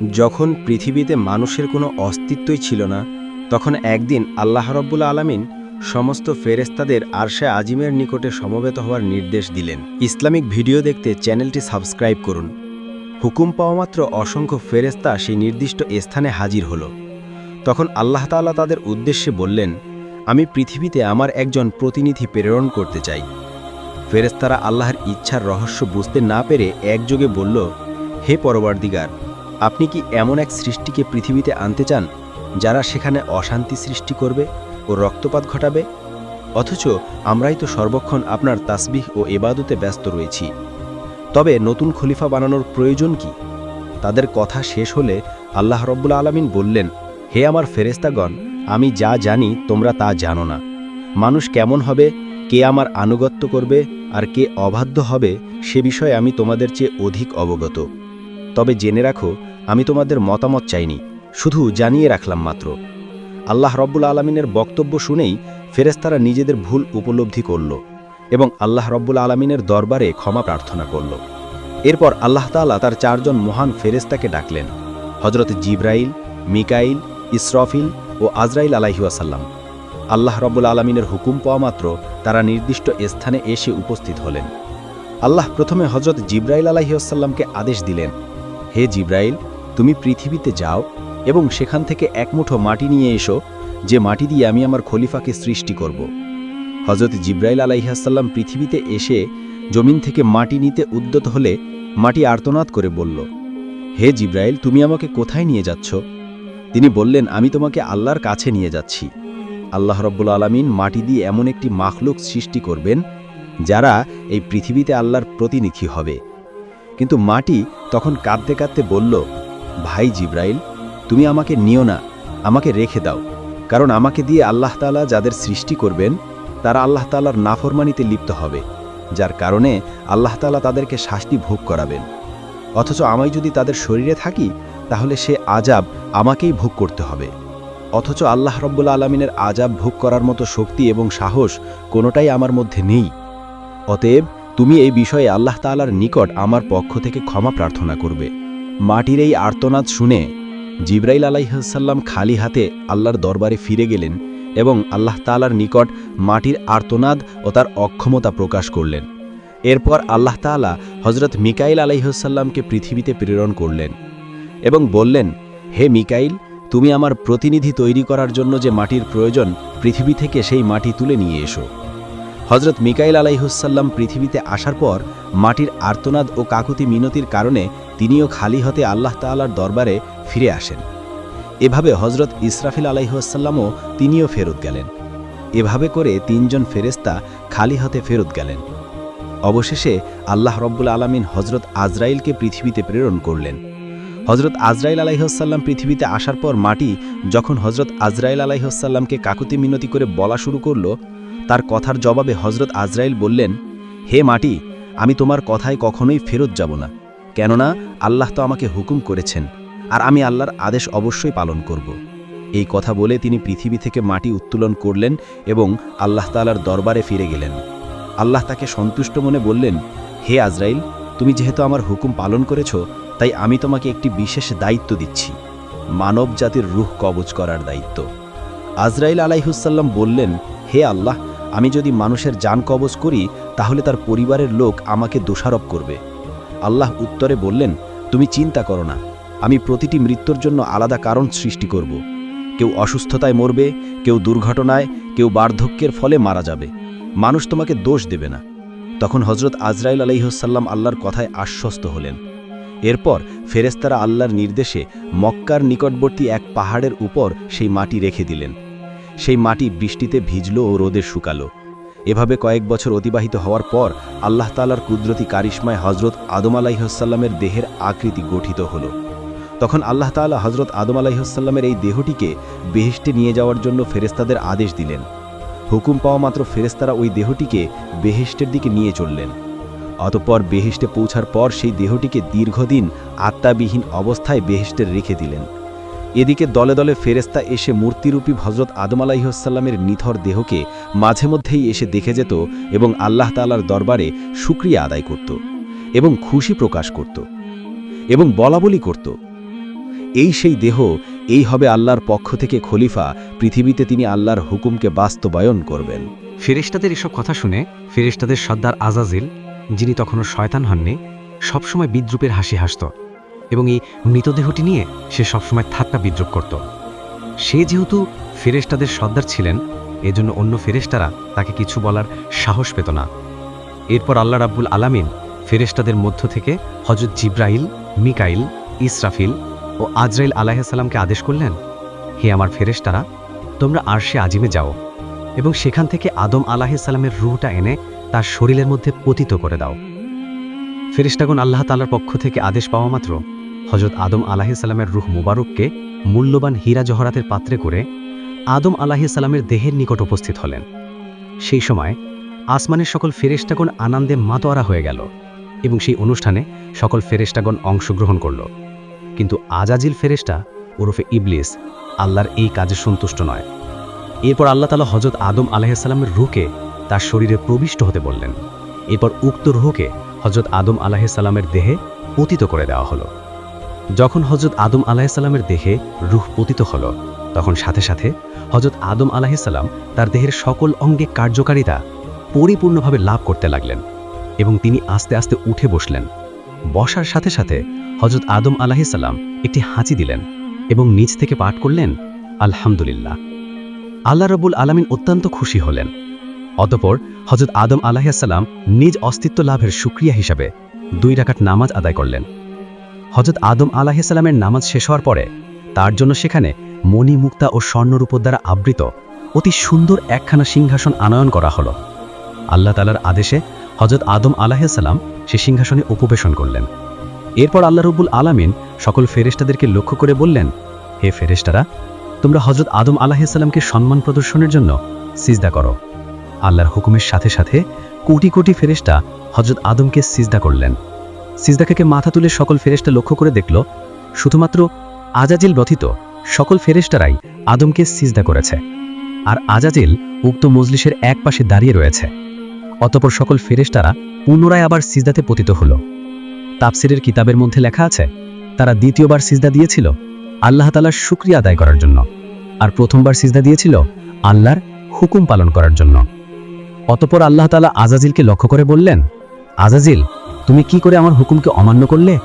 যখন পৃথিবীতে মানুষের কোনো অস্তিত্বই ছিল না, তখন একদিন আল্লাহ রব্বুল আলামিন সমস্ত ফেরেস্তাদের আরশে আজিমের নিকটে সমবেত হওয়ার নির্দেশ দিলেন। ইসলামিক ভিডিও দেখতে চ্যানেলটি সাবস্ক্রাইব করুন। হুকুম পাওয়া মাত্র অসংখ্য ফেরেস্তা সেই নির্দিষ্ট স্থানে হাজির হল। তখন আল্লাহ তাআলা তাদের উদ্দেশ্যে বললেন, আমি পৃথিবীতে আমার একজন প্রতিনিধি প্রেরণ করতে চাই। ফেরেস্তারা আল্লাহর ইচ্ছার রহস্য বুঝতে না পেরে একযোগে বলল, হে পরবর্দিগার আপনি কি এমন এক সৃষ্টিকে পৃথিবীতে আনতে চান যারা সেখানে অশান্তি সৃষ্টি করবে ও রক্তপাত ঘটাবে? অথচ আমরাই তো সর্বক্ষণ আপনার তাসবিহ ও এবাদতে ব্যস্ত রয়েছি। তবে নতুন খলিফা বানানোর প্রয়োজন কি? তাদের কথা শেষ হলে আল্লাহ রব্বুল আলমিন বললেন, হে আমার ফেরেস্তাগণ আমি যা জানি তোমরা তা জানো না। মানুষ কেমন হবে, কে আমার আনুগত্য করবে আর কে অবাধ্য হবে, সে বিষয়ে আমি তোমাদের চেয়ে অধিক অবগত। তবে জেনে রাখো আমি তোমাদের মতামত চাইনি, শুধু জানিয়ে রাখলাম মাত্র। আল্লাহ রব্বুল আলমিনের বক্তব্য শুনেই ফেরেস্তারা নিজেদের ভুল উপলব্ধি করল এবং আল্লাহ রব্বুল আলমিনের দরবারে ক্ষমা প্রার্থনা করল। এরপর আল্লাহ তাআলা তার চারজন মহান ফেরেস্তাকে ডাকলেন হজরত জিব্রাইল, মিকাইল, ইসরফিল ও আজরাইল আলাইহুয়াসাল্লাম আল্লাহ রব্বুল আলমিনের হুকুম পাওয়া মাত্র তারা নির্দিষ্ট স্থানে এসে উপস্থিত হলেন। আল্লাহ প্রথমে হজরত জিব্রাইল আলাইহাসাল্লামকে আদেশ দিলেন, হে জিব্রাইল তুমি পৃথিবীতে যাও এবং সেখান থেকে এক মুঠো মাটি নিয়ে এসো, যে মাটি দিয়ে আমি আমার খলিফাকে সৃষ্টি করব। হজরত জিব্রাইল আলাইহাসাল্লাম পৃথিবীতে এসে জমিন থেকে মাটি নিতে উদ্যত হলে মাটি আর্তনাদ করে বলল, হে জিব্রাইল, তুমি আমাকে কোথায় নিয়ে যাচ্ছ? তিনি বললেন, আমি তোমাকে আল্লাহর কাছে নিয়ে যাচ্ছি। আল্লাহ রব্বুল আলমিন মাটি দিয়ে এমন একটি মাখলুক সৃষ্টি করবেন, যারা এই পৃথিবীতে আল্লাহর প্রতিনিধি হবে। কিন্তু মাটি তখন কাঁদতে কাঁদতে বলল ভাই জিব্রাইল, তুমি আমাকে নিও না, আমাকে রেখে দাও। কারণ আমাকে দিয়ে আল্লাহ তাআলা যাদের সৃষ্টি করবেন, তারা আল্লাহ তাআলার নাফরমানিতে লিপ্ত হবে, যার কারণে আল্লাহ তাআলা তাদেরকে শাস্তি ভোগ করাবেন। অথচ আমি যদি তাদের শরীরে থাকি, তাহলে সে আজাব আমাকেই ভোগ করতে হবে। অথচ আল্লাহ রব্বুল আলমিনের আজাব ভোগ করার মতো শক্তি এবং সাহস কোনোটাই আমার মধ্যে নেই। অতএব তুমি এই বিষয়ে আল্লাহ তাআলার নিকট আমার পক্ষ থেকে ক্ষমা প্রার্থনা করবে। মাটির এই আর্তনাদ শুনে জিব্রাইল আলাইহাল্লাম খালি হাতে আল্লাহর দরবারে ফিরে গেলেন এবং আল্লাহ তাআলার নিকট মাটির আর্তনাদ ও তার অক্ষমতা প্রকাশ করলেন। এরপর আল্লাহ তাআলা হজরত মিকাইল আলাইহসাল্লামকে পৃথিবীতে প্রেরণ করলেন এবং বললেন, হে মিকাইল, তুমি আমার প্রতিনিধি তৈরি করার জন্য যে মাটির প্রয়োজন, পৃথিবী থেকে সেই মাটি তুলে নিয়ে এসো। হজরত মিকাইল আলাইহুসাল্লাম পৃথিবীতে আসার পর মাটির আর্তনাদ ও কাকুতি মিনতির কারণে তিনিও খালি হতে আল্লাহ তাআলার দরবারে ফিরে আসেন। এভাবে হজরত ইসরাফিল আলাইহুসাল্লামও তিনিও ফেরত গেলেন। এভাবে করে তিনজন ফেরেস্তা খালি হতে ফেরত গেলেন। অবশেষে আল্লাহ রব্বুল আলমিন হজরত আজরাইলকে পৃথিবীতে প্রেরণ করলেন। হজরত আজরাইল আলাইহসাল্লাম পৃথিবীতে আসার পর মাটি যখন হজরত আজরাইল আলাইহসাল্লামকে কাকুতি মিনতি করে বলা শুরু করল, তার কথার জবাবে হজরত আজরাইল বললেন, হে মাটি, আমি তোমার কথায় কখনোই ফেরত যাব না। কেননা আল্লাহ তো আমাকে হুকুম করেছেন, আর আমি আল্লাহর আদেশ অবশ্যই পালন করব। এই কথা বলে তিনি পৃথিবী থেকে মাটি উত্তোলন করলেন এবং আল্লাহ তালার দরবারে ফিরে গেলেন। আল্লাহ তাকে সন্তুষ্ট মনে বললেন, হে আজরাইল, তুমি যেহেতু আমার হুকুম পালন করেছ, তাই আমি তোমাকে একটি বিশেষ দায়িত্ব দিচ্ছি, মানব জাতির রুহ কবজ করার দায়িত্ব। আজরাইল আলাইহুসাল্লাম বললেন, হে আল্লাহ, আমি যদি মানুষের যান কবজ করি, তাহলে তার পরিবারের লোক আমাকে দোষারোপ করবে। আল্লাহ উত্তরে বললেন, তুমি চিন্তা করো না। আমি প্রতিটি মৃত্যুর জন্য আলাদা কারণ সৃষ্টি করব। কেউ অসুস্থতায় মরবে, কেউ দুর্ঘটনায়, কেউ বার্ধক্যের ফলে মারা যাবে। মানুষ তোমাকে দোষ দেবে না। তখন হজরত আজরাইল আলাইহসাল্লাম আল্লাহর কথায় আশ্বস্ত হলেন। এরপর ফেরেস্তারা আল্লাহর নির্দেশে মক্কার নিকটবর্তী এক পাহাড়ের উপর সেই মাটি রেখে দিলেন। সেই মাটি বৃষ্টিতে ভিজল ও রোদে শুকালো। এভাবে কয়েক বছর অতিবাহিত হওয়ার পর আল্লাহ তালার কুদরতি কারিশ্মায় হজরত আদম আলাইহসাল্লামের দেহের আকৃতি গঠিত হল। তখন আল্লাহ তাআলা হজরত আদম আলাইহসাল্লামের এই দেহটিকে বেহেস্টে নিয়ে যাওয়ার জন্য ফেরেস্তাদের আদেশ দিলেন। হুকুম পাওয়া মাত্র ফেরেস্তারা ওই দেহটিকে বেহেস্টের দিকে নিয়ে চললেন। অতঃপর বেহেস্টে পৌঁছার পর সেই দেহটিকে দীর্ঘদিন আত্মাবিহীন অবস্থায় বেহেস্টে রেখে দিলেন। এদিকে দলে দলে ফেরেস্তা এসে মূর্তিরূপী হজরত আদম আলাইহসাল্লামের নিথর দেহকে মাঝে মধ্যেই এসে দেখে যেত এবং আল্লাহ তালার দরবারে সুক্রিয়া আদায় করত এবং খুশি প্রকাশ করত এবং বলাবলি করত। এই সেই দেহ, এই হবে আল্লাহর পক্ষ থেকে খলিফা, পৃথিবীতে তিনি আল্লাহর হুকুমকে বাস্তবায়ন করবেন। ফেরেশতাদের এসব কথা শুনে ফেরেশতাদের সর্দার আজাজিল, যিনি তখনও শয়তান হননি, সবসময় বিদ্রুপের হাসি হাসত। এবং এই মৃতদেহটি নিয়ে সে সবসময় ঠাট্টা বিদ্রুপ করত। সে যেহেতু ফেরেশতাদের সর্দার ছিলেন, এজন্য অন্য ফেরেশতারা তাকে কিছু বলার সাহস পেত না। এরপর আল্লাহ রাব্বুল আলামিন ফেরেশতাদের মধ্য থেকে হজরত জিব্রাইল, মিকাইল, ইসরাফিল ও আজরাইল আলাহিসাল্লামকে আদেশ করলেন, হে আমার ফেরেশতারা, তোমরা আরশে আজিমে যাও এবং সেখান থেকে আদম আলাহিসাল্লামের রুহটা এনে তার শরীরের মধ্যে পতিত করে দাও। ফেরিস্তাগুন আল্লাহ তালার পক্ষ থেকে আদেশ পাওয়া মাত্র হজরত আদম আলাহিসাল্লামের রুহ মুবারককে মূল্যবান হীরা জহরাতের পাত্রে করে আদম আলাহিসাল্লামের দেহের নিকট উপস্থিত হলেন। সেই সময় আসমানের সকল ফেরেস্টাগণ আনন্দে মাতোয়ারা হয়ে গেল এবং সেই অনুষ্ঠানে সকল ফেরেস্টাগণ অংশগ্রহণ করল। কিন্তু আজাজিল ফেরেস্টা ওরফে ইবলিস আল্লাহর এই কাজে সন্তুষ্ট নয়। এরপর আল্লাহ তালা হজরত আদম আলাহিসাল্লামের রুহকে তার শরীরে প্রবিষ্ট হতে বললেন। এরপর উক্ত রুহকে হজরত আদম আলাহিসাল্লামের দেহে পতিত করে দেওয়া হলো। যখন হজরত আদম আলাহিসাল্লামের দেহে রুহ পতিত হল, তখন সাথে সাথে হজরত আদম আলাহিসাল্লাম তার দেহের সকল অঙ্গে কার্যকারিতা পরিপূর্ণভাবে লাভ করতে লাগলেন এবং তিনি আস্তে আস্তে উঠে বসলেন। বসার সাথে সাথে হজরত আদম আলাহিসাল্লাম একটি হাঁচি দিলেন এবং নিজ থেকে পাঠ করলেন, আলহামদুলিল্লাহ। আল্লাহ রবুল আলমিন অত্যন্ত খুশি হলেন। অতপর হজরত আদম আলাহিসাল্লাম নিজ অস্তিত্ব লাভের সুক্রিয়া হিসাবে দুই রাকাত নামাজ আদায় করলেন। হজরত আদম আলাহিসাল্লামের নামাজ শেষ হওয়ার পরে তার জন্য সেখানে মণি মুক্তা ও স্বর্ণরূপর দ্বারা আবৃত অতি সুন্দর একখানা সিংহাসন আনয়ন করা হলো। আল্লাহ তালার আদেশে হজরত আদম আলাহিসাল্লাম সে সিংহাসনে উপবেশন করলেন। এরপর আল্লাহ রব্বুল আলামিন সকল ফেরেশতাদেরকে লক্ষ্য করে বললেন, হে ফেরেশতারা, তোমরা হজরত আদম আলাহিসাল্লামকে সম্মান প্রদর্শনের জন্য সিজদা করো। আল্লাহর হুকুমের সাথে সাথে কোটি কোটি ফেরেশতা হজরত আদমকে সিজদা করলেন। সিজদা থেকে মাথা তুলে সকল ফেরেশতা লক্ষ্য করে দেখল, শুধুমাত্র আজাজিল ব্যথিত, সকল ফেরেশতারাই আদমকে সিজদা করেছে। আর আজাজিল উক্ত মজলিসের এক পাশে দাঁড়িয়ে রয়েছে। অতপর সকল ফেরেশতারা পুনরায় আবার সিজদাতে পতিত হল। তাপসিরের কিতাবের মধ্যে লেখা আছে, তারা দ্বিতীয়বার সিজদা দিয়েছিল আল্লাহ তালার শুক্রিয়া আদায় করার জন্য, আর প্রথমবার সিজদা দিয়েছিল আল্লাহর হুকুম পালন করার জন্য। অতপর আল্লাহ তালা আজাজিলকে লক্ষ্য করে বললেন, আজাজিল তুমি কি করে আমার হুকুমকে অমান্য করলে?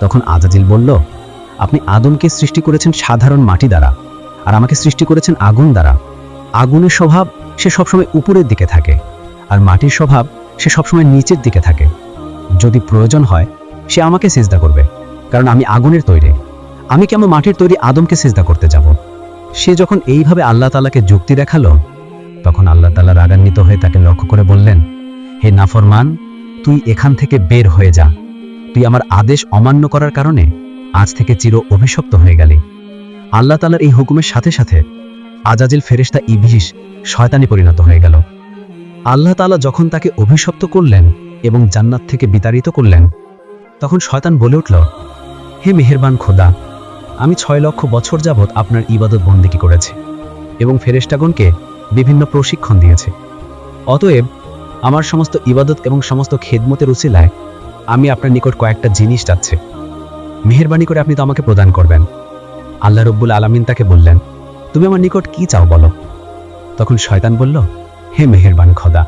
তখন আজাজিল বলল, আপনি আদমকে সৃষ্টি করেছেন সাধারণ মাটি দ্বারা, আর আমাকে সৃষ্টি করেছেন আগুন দ্বারা। আগুনের স্বভাব সে সবসময় উপরের দিকে থাকে, আর মাটির স্বভাব সে সবসময় নিচের দিকে থাকে। যদি প্রয়োজন হয়, সে আমাকে সেজদা করবে, কারণ আমি আগুনের তৈরি। আমি কেমন মাটির তৈরি আদমকে সেজদা করতে যাব? সে যখন এইভাবে আল্লাহ তালাকে যুক্তি দেখাল, তখন আল্লাহ তালা রাগান্বিত হয়ে তাকে লক্ষ্য করে বললেন, হে নাফরমান তুই এখান থেকে বের হয়ে যা। তুই আমার আদেশ অমান্য করার কারণে আজ থেকে চির অভিশপ্ত হয়ে গেলি। আল্লাহ তালার এই হুকুমের সাথে সাথে আজাজিল ফেরেশতা ইবলিশ শয়তানি পরিণত হয়ে গেল। আল্লাহ তালা যখন তাকে অভিশপ্ত করলেন এবং জান্নাত থেকে বিতাড়িত করলেন, তখন শয়তান বলে উঠল, হে মেহেরবান খোদা, আমি ছয় লক্ষ বছর যাবৎ আপনার ইবাদত বন্দিকি করেছি এবং ফেরেস্টাগণকে বিভিন্ন প্রশিক্ষণ দিয়েছে। অতএব আমার সমস্ত ইবাদত এবং সমস্ত খেদমতের উচিলায় আমি আপনার নিকট কয়েকটা জিনিস চাচ্ছি। মেহেরবানি করে আপনি তো আমাকে প্রদান করবেন। আল্লাহ রব্বুল আলমিন তাকে বললেন, তুমি আমার নিকট কি চাও বলো? তখন শয়তান বলল, হে মেহেরবান খোদা,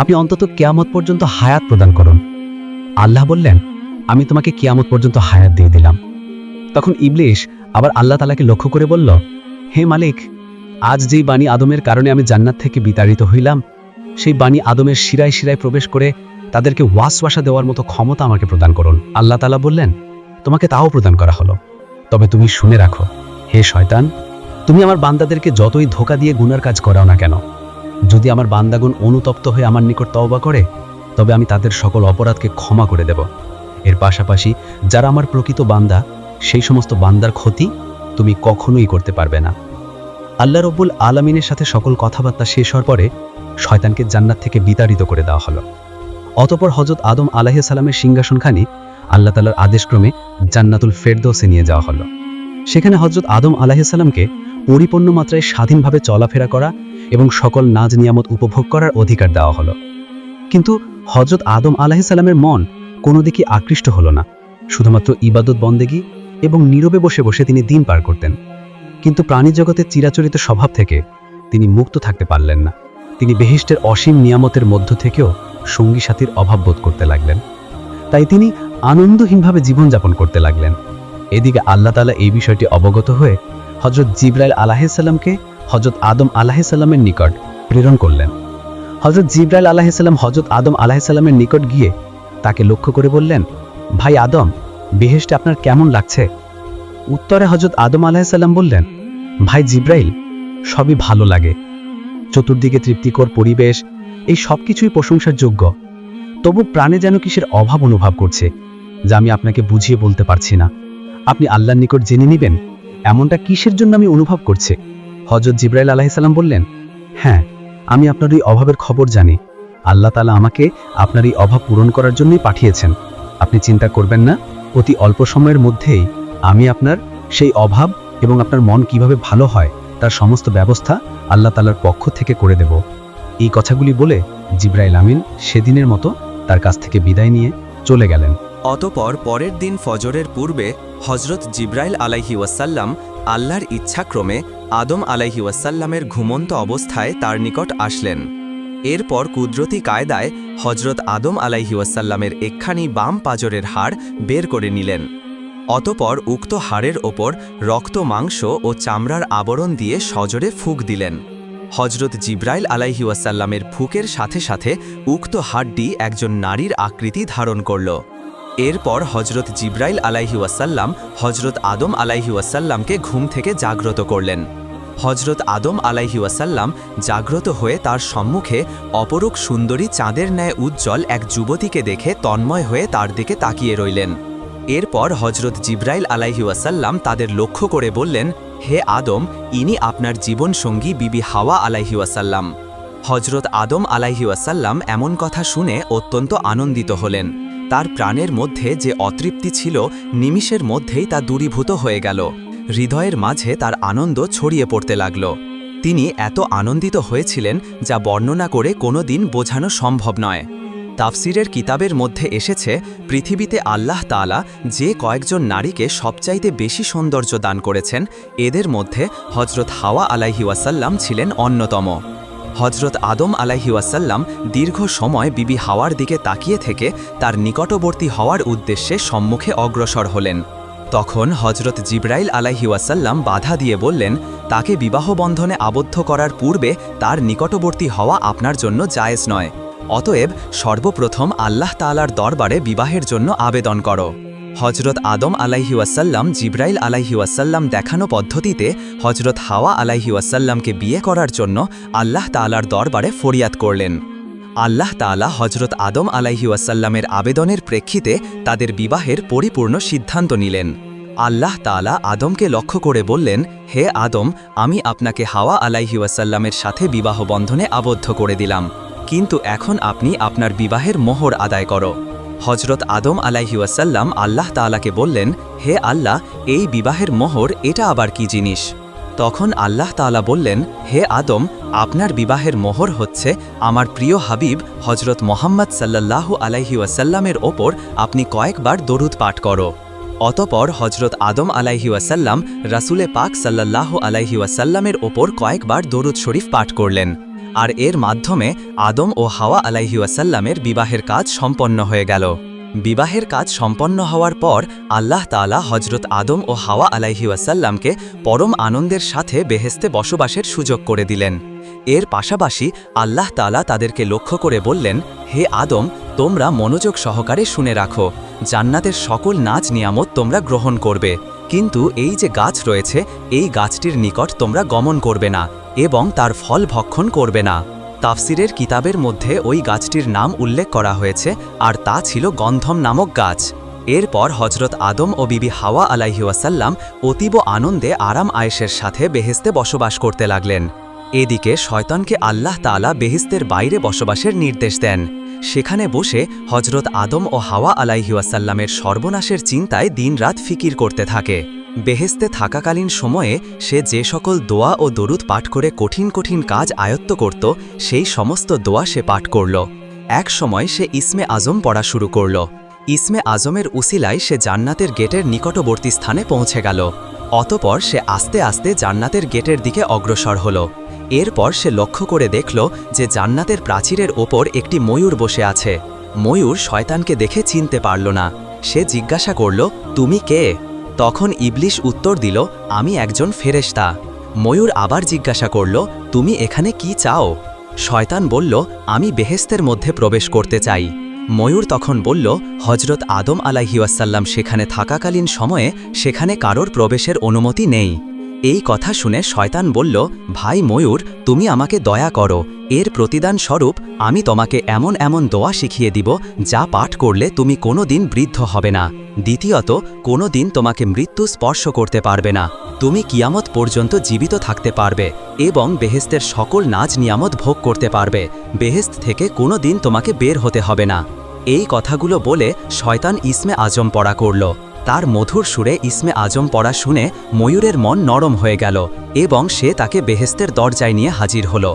আপনি অন্তত কেয়ামত পর্যন্ত হায়াত প্রদান করুন। আল্লাহ বললেন, আমি তোমাকে কিয়ামত পর্যন্ত হায়াত দিয়ে দিলাম। তখন ইবলিশ আবার আল্লাহ তালাকে লক্ষ্য করে বলল, হে মালিক, আজ যেই বাণী আদমের কারণে আমি জান্নাত থেকে বিতাড়িত হইলাম সেই বাণী আদমের শিরায় শিরায় প্রবেশ করে তাদেরকে ওয়াসওয়াসা দেওয়ার মতো ক্ষমতা আমাকে প্রদান করুন। আল্লাহ তালা বললেন, তোমাকে তাও প্রদান করা হলো। তবে তুমি শুনে রাখো, হে শয়তান, তুমি আমার বান্দাদেরকে যতই ধোকা দিয়ে গুনার কাজ করাও না কেন। যদি আমার বান্দাগুন অনুতপ্ত হয়ে আমার নিকট তওবা করে, তবে আমি তাদের সকল অপরাধকে ক্ষমা করে দেব। এর পাশাপাশি যারা আমার প্রকৃত বান্দা, সেই সমস্ত বান্দার ক্ষতি তুমি কখনোই করতে পারবে না। আল্লাহ রব্বুল আলমিনের সাথে সকল কথাবার্তা শেষ হওয়ার পরে শয়তানকে জান্নাত থেকে বিতাড়িত করে দেওয়া হলো। অতপর হজরত আদম আলাহ সালামের সিংহাসনখানি আল্লাহ তালার আদেশক্রমে জান্নাতুল ফেরদৌসে নিয়ে যাওয়া হলো। সেখানে হজরত আদম আলাহিসাল্লামকে পরিপূর্ণ মাত্রায় স্বাধীনভাবে চলাফেরা করা এবং সকল নাজ নিয়ামত উপভোগ করার অধিকার দেওয়া হলো। কিন্তু হজরত আদম আলাহিসাল্লামের মন কোনো দিকে আকৃষ্ট হলো না। শুধুমাত্র ইবাদত বন্দেগী এবং নীরবে বসে বসে তিনি দিন পার করতেন। কিন্তু প্রাণী জগতের চিরাচরিত স্বভাব থেকে তিনি মুক্ত থাকতে পারলেন না। তিনি বেহিষ্টের অসীম নিয়ামতের মধ্য থেকেও সঙ্গী সাথীর অভাব বোধ করতে লাগলেন। তাই তিনি আনন্দহীনভাবে জীবনযাপন করতে লাগলেন। এদিকে আল্লাহ তালা এই বিষয়টি অবগত হয়ে হজরত জিব্রাইল আলাহিসাল্লামকে হজরত আদম আলাহিসাল্লামের নিকট প্রেরণ করলেন। হজরত জিব্রাইল আলাহিসাল্লাম হজরত আদম আলাহিসাল্লামের নিকট গিয়ে তাকে লক্ষ্য করে বললেন, ভাই আদম, বেহেশতে আপনার কেমন লাগছে? উত্তরে হজরত আদম আলাহিসাল্লাম বললেন, ভাই জিব্রাইল, সবই ভালো লাগে। চতুর্দিকে তৃপ্তিকর পরিবেশ, এই সব কিছুই প্রশংসার যোগ্য। তবু প্রাণে যেন কিসের অভাব অনুভব করছে, যা আমি আপনাকে বুঝিয়ে বলতে পারছি না। আপনি আল্লাহর নিকট জেনে নেবেন, এমনটা কিসের জন্য আমি অনুভব করছে? হজরত জিব্রাইল আলাহিসাল্লাম বললেন হ্যাঁ আমি আপনার এই অভাবের খবর জানি। আল্লাহ তালা আমাকে আপনার এই অভাব পূরণ করার জন্যই পাঠিয়েছেন। আপনি চিন্তা করবেন না, অতি অল্প সময়ের মধ্যেই আমি আপনার সেই অভাব এবং আপনার মন কীভাবে ভালো হয় তার সমস্ত ব্যবস্থা আল্লাহ তালার পক্ষ থেকে করে দেব। এই কথাগুলি বলে জিব্রাইল আমিন সেদিনের মতো তার কাছ থেকে বিদায় নিয়ে চলে গেলেন। অতপর পরের দিন ফজরের পূর্বে হজরত জিব্রাইল আলাইহি ওয়াসাল্লাম আল্লাহর ইচ্ছাক্রমে আদম আলাইহি ওয়াসাল্লামের ঘুমন্ত অবস্থায় তার নিকট আসলেন। এরপর কুদরতি কায়দায় হজরত আদম আলাইহি ওয়াসাল্লামের একখানি বাম পাজরের হাড় বের করে নিলেন। অতপর উক্ত হাড়ের ওপর রক্ত, মাংস ও চামড়ার আবরণ দিয়ে সজরে ফুক দিলেন। হজরত জিব্রাইল আলাইহি ওয়াসাল্লামের ফুকের সাথে সাথে উক্ত হাড্ডি একজন নারীর আকৃতি ধারণ করল। এরপর হজরত জিব্রাইল আলাইহি ওয়াসাল্লাম হজরত আদম আলাইহি ওয়াসাল্লামকে ঘুম থেকে জাগ্রত করলেন। হজরত আদম আলাইহি ওয়াসাল্লাম জাগ্রত হয়ে তার সম্মুখে অপরূপ সুন্দরী চাঁদের ন্যায় উজ্জ্বল এক যুবতীকে দেখে তন্ময় হয়ে তার দিকে তাকিয়ে রইলেন। এরপর হজরত জিব্রাইল আলাইহি ওয়াসাল্লাম তাদের লক্ষ্য করে বললেন, হে আদম, ইনি আপনার জীবনসঙ্গী বিবি হাওয়া আলাইহি ওয়াসাল্লাম। হজরত আদম আলাইহি ওয়াসাল্লাম এমন কথা শুনে অত্যন্ত আনন্দিত হলেন। তার প্রাণের মধ্যে যে অতৃপ্তি ছিল, নিমিষের মধ্যেই তা দূরীভূত হয়ে গেল। হৃদয়ের মাঝে তার আনন্দ ছড়িয়ে পড়তে লাগল। তিনি এত আনন্দিত হয়েছিলেন যা বর্ণনা করে কোনো দিন বোঝানো সম্ভব নয়। তাফসিরের কিতাবের মধ্যে এসেছে, পৃথিবীতে আল্লাহ তাআলা যে কয়েকজন নারীকে সবচাইতে বেশি সৌন্দর্য দান করেছেন, এদের মধ্যে হজরত হাওয়া আলাইহি ওয়াসাল্লাম ছিলেন অন্যতম। হজরত আদম আলাইহি ওয়াসাল্লাম দীর্ঘ সময় বিবি হাওয়ার দিকে তাকিয়ে থেকে তার নিকটবর্তী হওয়ার উদ্দেশ্যে সম্মুখে অগ্রসর হলেন। তখন হজরত জিব্রাইল আলাইহি ওয়াসাল্লাম বাধা দিয়ে বললেন, তাকে বিবাহ বন্ধনে আবদ্ধ করার পূর্বে তার নিকটবর্তী হওয়া আপনার জন্য জায়েজ নয়। অতএব সর্বপ্রথম আল্লাহ তাআলার দরবারে বিবাহের জন্য আবেদন করো। হজরত আদম আলাইহি ওয়াসাল্লাম, জিব্রাইল আলাইহি ওয়াসাল্লাম দেখানো পদ্ধতিতে হজরত হাওয়া আলাইহি ওয়াসাল্লামকে বিয়ে করার জন্য আল্লাহ তাআলার দরবারে ফরিয়াদ করলেন। আল্লাহ তাআলা হজরত আদম আলাইহি ওয়াসাল্লামের আবেদনের প্রেক্ষিতে তাদের বিবাহের পরিপূর্ণ সিদ্ধান্ত নিলেন। আল্লাহ তাআলা আদমকে লক্ষ্য করে বললেন, হে আদম, আমি আপনাকে হাওয়া আলাইহি ওয়াসাল্লামের সাথে বিবাহ বন্ধনে আবদ্ধ করে দিলাম। কিন্তু এখন আপনি আপনার বিবাহের মোহর আদায় করো। হজরত আদম আলাইহি ওয়াসাল্লাম আল্লাহ তাআলাকে বললেন, হে আল্লাহ, এই বিবাহের মোহর, এটা আবার কি জিনিস? তখন আল্লাহ তাআলা বললেন, হে আদম, আপনার বিবাহের মোহর হচ্ছে আমার প্রিয় হাবিব হজরত মোহাম্মদ সাল্লাল্লাহু আলাইহি ওয়াসাল্লামের ওপর আপনি কয়েকবার দরুদ পাঠ করো। অতপর হজরত আদম আলাইহি ওয়াসাল্লাম রাসুলে পাক সাল্লাল্লাহু আলাইহি ওয়াসাল্লামের ওপর কয়েকবার দরুদ শরীফ পাঠ করলেন। আর এর মাধ্যমে আদম ও হাওয়া আলাইহি ওয়াসাল্লামের বিবাহের কাজ সম্পন্ন হয়ে গেল। বিবাহের কাজ সম্পন্ন হওয়ার পর আল্লাহ তাআলা হজরত আদম ও হাওয়া আলাইহি ওয়াসাল্লামকে পরম আনন্দের সাথে বেহেস্তে বসবাসের সুযোগ করে দিলেন। এর পাশাপাশি আল্লাহ তাআলা তাদেরকে লক্ষ্য করে বললেন, হে আদম, তোমরা মনোযোগ সহকারে শুনে রাখো। জান্নাতের সকল নাচ নিয়ামত তোমরা গ্রহণ করবে। কিন্তু এই যে গাছ রয়েছে, এই গাছটির নিকট তোমরা গমন করবে না এবং তার ফল ভক্ষণ করবে না। তাফসিরের কিতাবের মধ্যে ওই গাছটির নাম উল্লেখ করা হয়েছে, আর তা ছিল গন্ধম নামক গাছ। এরপর হজরত আদম ও বিবি হাওয়া আলাইহি ওয়াসাল্লাম অতীব আনন্দে আরাম আয়েশের সাথে বেহেস্তে বসবাস করতে লাগলেন। এদিকে শয়তানকে আল্লাহ তাআলা বেহেস্তের বাইরে বসবাসের নির্দেশ দেন। সেখানে বসে হজরত আদম ও হাওয়া আলাইহি ওয়াসাল্লামের সর্বনাশের চিন্তায় দিনরাত ফিকির করতে থাকে। বেহেস্তে থাকাকালীন সময়ে সে যে সকল দোয়া ও দরুদ পাঠ করে কঠিন কঠিন কাজ আয়ত্ত করত, সেই সমস্ত দোয়া সে পাঠ করল। এক সময় সে ইসমে আজম পড়া শুরু করল। ইসমে আজমের উসিলায় সে জান্নাতের গেটের নিকটবর্তী স্থানে পৌঁছে গেল। অতপর সে আস্তে আস্তে জান্নাতের গেটের দিকে অগ্রসর হল। এরপর সে লক্ষ্য করে দেখল যে জান্নাতের প্রাচীরের ওপর একটি ময়ূর বসে আছে। ময়ূর শয়তানকে দেখে চিনতে পারল না। সে জিজ্ঞাসা করল, তুমি কে? তখন ইবলিশ উত্তর দিল, আমি একজন ফেরেশতা। ময়ূর আবার জিজ্ঞাসা করল, তুমি এখানে কি চাও? শয়তান বলল, আমি বেহেস্তের মধ্যে প্রবেশ করতে চাই। ময়ূর তখন বলল হজরত আদম আলাহিউসাল্লাম সেখানে থাকাকালীন সময়ে সেখানে কারোর প্রবেশের অনুমতি নেই। এই কথা শুনে শয়তান বলল, ভাই ময়ূর, তুমি আমাকে দয়া করো। এর প্রতিদান স্বরূপ আমি তোমাকে এমন এমন দোয়া শিখিয়ে দিব, যা পাঠ করলে তুমি কোনো দিন বৃদ্ধ হবে না। দ্বিতীয়ত কোনো দিন তোমাকে মৃত্যু স্পর্শ করতে পারবে না। তুমি কিয়ামত পর্যন্ত জীবিত থাকতে পারবে এবং বেহেস্তের সকল নাচ নিয়ামত ভোগ করতে পারবে। বেহেস্ত থেকে কোনো দিন তোমাকে বের হতে হবে না। এই কথাগুলো বলে শয়তান ইসমে আজম পড়া করল। তার মধুর সুরে ইসমে আজম পড়া শুনে ময়ূরের মন নরম হয়ে গেল এবং সে তাকে বেহেস্তের দরজায় নিয়ে হাজির হল।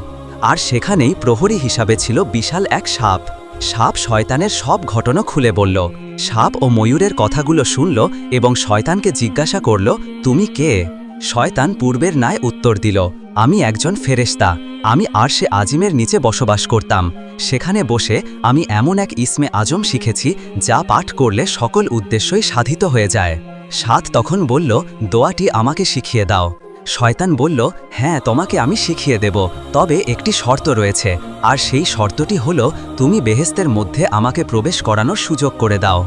আর সেখানেই প্রহরী হিসাবে ছিল বিশাল এক সাপ। সাপ শয়তানের সব ঘটনা খুলে বলল। সাপ ও ময়ূরের কথাগুলো শুনল এবং শয়তানকে জিজ্ঞাসা করল, তুমি কে? শয়তান পূর্বের ন্যায় উত্তর দিল, আমি একজন ফেরেশতা। আমি আর সে আজিমের নিচে বসবাস করতাম। সেখানে বসে আমি এমন এক ইসমে আজম শিখেছি যা পাঠ করলে সকল উদ্দেশ্যই সাধিত হয়ে যায়। সাত তখন বলল, দোয়াটি আমাকে শিখিয়ে দাও। শয়তান বলল হ্যাঁ তোমাকে আমি শিখিয়ে দেব, তবে একটি শর্ত রয়েছে। আর সেই শর্তটি হল, তুমি বেহেস্তের মধ্যে আমাকে প্রবেশ করানোর সুযোগ করে দাও।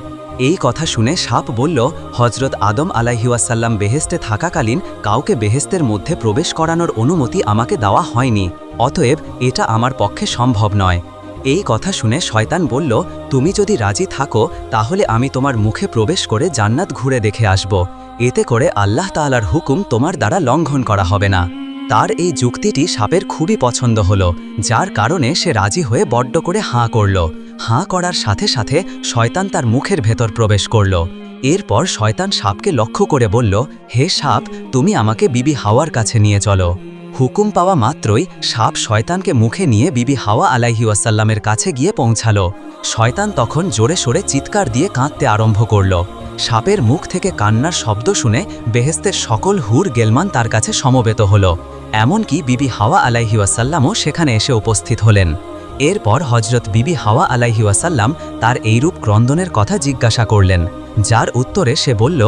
এই কথা শুনে সাপ বলল হজরত আদম আলাইহিওয়াসাল্লাম বেহেস্তে থাকাকালীন কাউকে বেহেস্তের মধ্যে প্রবেশ করানোর অনুমতি আমাকে দেওয়া হয়নি, অতএব এটা আমার পক্ষে সম্ভব নয়। এই কথা শুনে শয়তান বলল, তুমি যদি রাজি থাকো, তাহলে আমি তোমার মুখে প্রবেশ করে জান্নাত ঘুরে দেখে আসব। এতে করে আল্লাহ তাআলার হুকুম তোমার দ্বারা লঙ্ঘন করা হবে না। তার এই যুক্তিটি সাপের খুবই পছন্দ হল, যার কারণে সে রাজি হয়ে বড্ড করে হাঁ করল। হাঁ করার সাথে সাথে শয়তান তার মুখের ভেতর প্রবেশ করল। এরপর শয়তান সাপকে লক্ষ্য করে বলল, হে সাপ, তুমি আমাকে বিবি হাওয়ার কাছে নিয়ে চলো। হুকুম পাওয়া মাত্রই সাপ শয়তানকে মুখে নিয়ে বিবি হাওয়া আলাইহি ওয়াসাল্লামের কাছে গিয়ে পৌঁছালো। শয়তান তখন জোরে সোরে চিৎকার দিয়ে কাঁদতে আরম্ভ করল। সাপের মুখ থেকে কান্নার শব্দ শুনে বেহেস্তের সকল হুর গেলমান তার কাছে সমবেত হল। এমনকি বিবি হাওয়া আলাইহি ওয়াসাল্লামও সেখানে এসে উপস্থিত হলেন। এরপর হজরত বিবি হাওয়া আলাইহি ওয়াসাল্লাম তার এইরূপ ক্রন্দনের কথা জিজ্ঞাসা করলেন। যার উত্তরে সে বলল,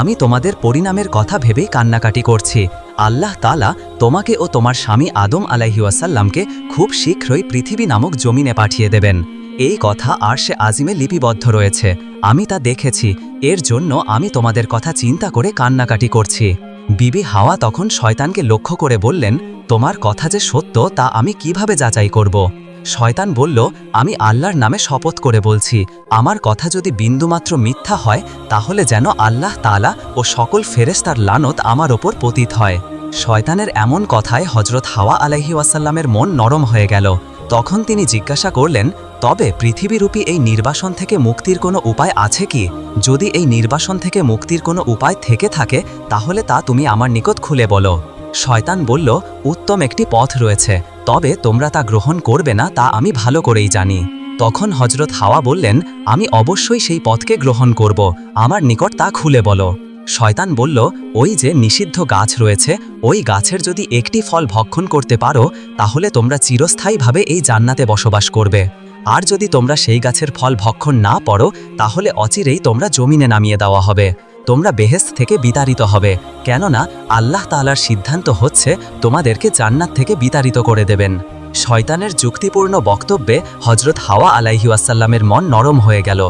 আমি তোমাদের পরিণামের কথা ভেবেই কান্নাকাটি করছি। আল্লাহ তালা তোমাকে ও তোমার স্বামী আদম আলাইহিওয়াসাল্লামকে খুব শীঘ্রই পৃথিবী নামক জমিনে পাঠিয়ে দেবেন। এই কথা আর সে আজিমে লিপিবদ্ধ রয়েছে। আমি তা দেখেছি। এর জন্য আমি তোমাদের কথা চিন্তা করে কান্নাকাটি করছি। বিবি হাওয়া তখন শয়তানকে লক্ষ্য করে বললেন, তোমার কথা যে সত্য, তা আমি কীভাবে যাচাই করব? শয়তান বলল, আমি আল্লাহর নামে শপথ করে বলছি, আমার কথা যদি বিন্দুমাত্র মিথ্যা হয়, তাহলে যেন আল্লাহ তালা ও সকল ফেরেস্তার লানত আমার ওপর পতিত হয়। শয়তানের এমন কথায় হজরত হাওয়া আলাইহি ওয়াসাল্লামের মন নরম হয়ে গেল। তখন তিনি জিজ্ঞাসা করলেন, তবে পৃথিবীরূপী এই নির্বাসন থেকে মুক্তির কোনো উপায় আছে কি? যদি এই নির্বাসন থেকে মুক্তির কোনো উপায় থেকে থাকে, তাহলে তা তুমি আমার নিকট খুলে বলো। শয়তান বলল, উত্তম একটি পথ রয়েছে। তবে তোমরা তা গ্রহণ করবে না, তা আমি ভালো করেই জানি। তখন হজরত হাওয়া বললেন, আমি অবশ্যই সেই পথকে গ্রহণ করব, আমার নিকট তা খুলে বলো। শয়তান বলল, ওই যে নিষিদ্ধ গাছ রয়েছে, ওই গাছের যদি একটি ফল ভক্ষণ করতে পারো, তাহলে তোমরা চিরস্থায়ীভাবে এই জান্নাতে বসবাস করবে। আর যদি তোমরা সেই গাছের ফল ভক্ষণ না পড়ো, তাহলে অচিরেই তোমরা জমিনে নামিয়ে দেওয়া হবে। তোমরা বেহেস্ত থেকে বিতাড়িত হবে, কেননা আল্লাহ তাআলার সিদ্ধান্ত হচ্ছে তোমাদেরকে জান্নাত থেকে বিতাড়িত করে দেবেন। শয়তানের যুক্তিপূর্ণ বক্তব্যে হজরত হাওয়া আলাইহিওয়াসাল্লামের মন নরম হয়ে গেল,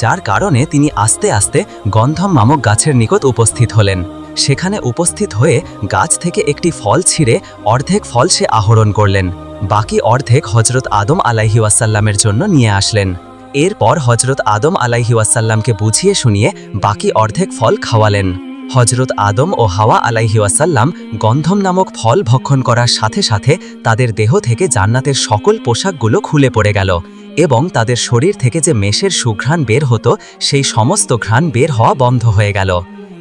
যার কারণে তিনি আস্তে আস্তে গন্ধম নামক গাছের নিকট উপস্থিত হলেন। সেখানে উপস্থিত হয়ে গাছ থেকে একটি ফল ছিঁড়ে অর্ধেক ফল সে আহরণ করলেন, বাকি অর্ধেক হজরত আদম আলাইহিওয়াসাল্লামের জন্য নিয়ে আসলেন। এরপর হজরত আদম আলাইহিওয়াসাল্লামকে বুঝিয়ে শুনিয়ে বাকি অর্ধেক ফল খাওয়ালেন। হজরত আদম ও হাওয়া আলাইহিওয়াসাল্লাম গন্ধম নামক ফল ভক্ষণ করার সাথে সাথে তাদের দেহ থেকে জান্নাতের সকল পোশাকগুলো খুলে পড়ে গেল এবং তাদের শরীর থেকে যে মেষের সুঘ্রাণ বের হতো, সেই সমস্ত ঘ্রাণ বের হওয়া বন্ধ হয়ে গেল।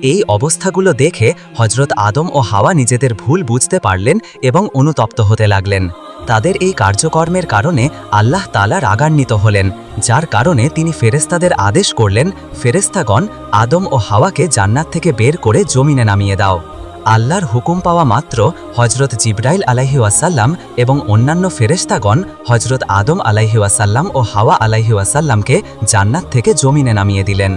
এই অবস্থাগুলো দেখে হজরত আদম ও হাওয়া নিজেদের ভুল বুঝতে পারলেন এবং অনুতপ্ত হতে লাগলেন। তাদের এই কার্যকর্মের কারণে আল্লাহ তালা রাগান্বিত হলেন, যার কারণে তিনি ফেরেস্তাদের আদেশ করলেন ফেরেস্তাগণ আদম ও হাওয়াকে জান্নাত থেকে বের করে জমিনে নামিয়ে দাও। আল্লাহর হুকুম পাওয়া মাত্র হজরত জিব্রাইল আলাইহি ওয়াসাল্লাম এবং অন্যান্য ফেরেশতাগণ হজরত আদম আলাইহি ওয়াসাল্লাম ও হাওয়া আলাইহি ওয়াসাল্লামকে জান্নাত থেকে জমিনে নামিয়ে দিলেন।